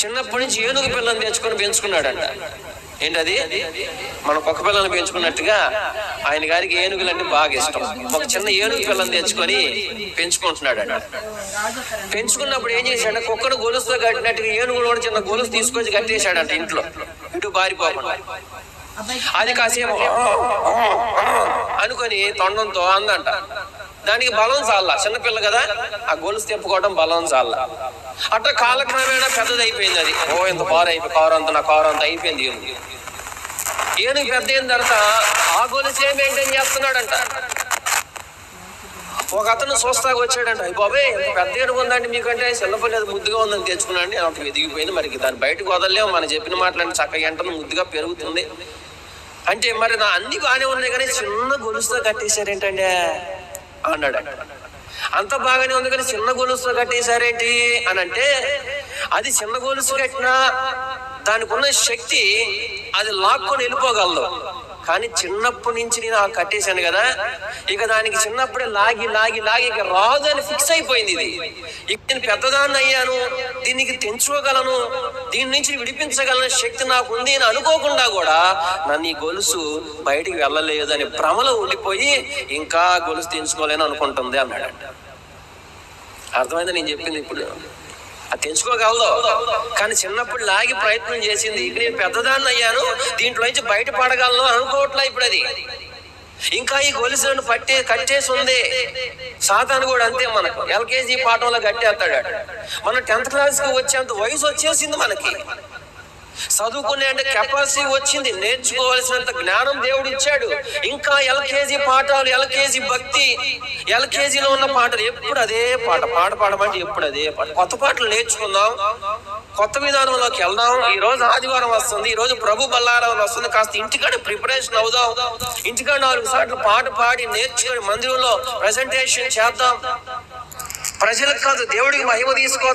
చిన్నప్పటి నుంచి ఏనుగు పిల్లని తెచ్చుకొని పెంచుకున్నాడంట. ఏంటది? మన కుక్క పిల్లల్ని పెంచుకున్నట్టుగా ఆయన గారికి ఏనుగులు అంటే బాగా ఇష్టం. ఒక చిన్న ఏనుగు పిల్లని తెచ్చుకొని పెంచుకుంటున్నాడంట. పెంచుకున్నప్పుడు ఏం చేశాడు కుక్కను గొలుసుతో కట్టినట్టుగా ఏనుగులు కూడా చిన్న గొలుసు తీసుకొచ్చి కట్టేశాడంట ఇంట్లో. ఇటు బారిపోకుండా అది కాసేపు అనుకొని తొండంతో అందంట. దానికి బలం చాల చిన్నపిల్ల కదా ఆ గొలుసు తెప్పుకోవడం బలం చాల అట్లా కాలక్రమేణా పెద్దది అయిపోయింది అది. ఓ ఇంత కారు అయిపోయి కారు అంత నా కారు అంత అయిపోయింది ఏనుగు పెద్ద అయిన తర్వాత ఆ గొలుసే మెయింటైన్ చేస్తున్నాడంట? ఒక అతను చూస్తాకు వచ్చాడంట. బాబాయ్ పెద్ద ఏనుగు ఉందండి మీకంటే. చిన్నపల్లి అది ముద్దుగా ఉందని తెచ్చుకున్నాండి అంత ఎదిగిపోయింది మరి దాన్ని బయటకు వదలలేము. మనం చెప్పిన మాటలని చక్కగా ఎంటను ముద్దుగా పెరుగుతుంది. అంటే మరి నా అన్ని బాగానే ఉన్నాయి కానీ చిన్న గొలుసుతో కట్టేశారేంటండి? అన్నాడు అంత బాగానే ఉంది కానీ చిన్న గొలుసు కట్టేశారేంటి అని అంటే అది చిన్న గొలుసు కట్టినా దానికి ఉన్న శక్తి అది లాక్కొని వెళ్ళిపోగలదు. కానీ చిన్నప్పటి నుంచి నేను ఆ కట్టేశాను కదా ఇక దానికి చిన్నప్పుడే లాగి లాగి లాగి ఇక రాదు అని ఫిక్స్ అయిపోయింది ఇది. ఇక నేను పెద్దదాన్ని అయ్యాను దీనికి తెంచుకోగలను దీని నుంచి విడిపించగలన శక్తి నాకు ఉంది అని అనుకోకుండా కూడా నన్ను ఈ గొలుసు బయటికి వెళ్ళలేదు అని భ్రమలో ఉండిపోయి ఇంకా గొలుసు తెంచుకోలేను అనుకుంటుంది అన్నాడు. అర్థమైందా నేను చెప్పింది ఇప్పుడు? అది తెంచుకోగలదు కానీ చిన్నప్పుడు లాగి ప్రయత్నం చేసింది. ఇక నేను పెద్దదాన్ని అయ్యాను. దీంట్లో నుంచి బయటపడగలను అనుకోవట్లే ఇప్పుడు అది ఇంకా ఈ గొలుసులను పట్టి కట్టేసి ఉంది. సాతాను కూడా అంతే మనకు. ఎల్కేజీ పాఠంలో కట్టేస్తాడు మనం మన టెన్త్ క్లాస్కి వచ్చేంత వయసు వచ్చేసింది మనకి. చదువుకునే అంటే కెపాసిటీ వచ్చింది నేర్చుకోవాల్సినంత జ్ఞానం దేవుడు ఇచ్చాడు. ఇంకా ఎల్కేజీ పాఠాలు ఎల్కేజీ భక్తి ఎల్కేజీలో ఉన్న పాటలు ఎప్పుడు అదే పాట పాట పాడమంటే ఎప్పుడు అదే పాట. కొత్త పాటలు నేర్చుకుందాం. కొత్త విధానంలోకి వెళ్దాం. ఈ రోజు ఆదివారం వస్తుంది ఈ రోజు ప్రభు బల్లారం వస్తుంది. కాస్త ఇంటికాడ ప్రిపరేషన్ అవుదాం. ఇంటికాడ నాలుగు సార్లు పాట పాడి నేర్చుకొని మందిరంలో ప్రజెంటేషన్ చేద్దాం. ప్రజలకు కాదు దేవుడికి మహిమ తీసుకో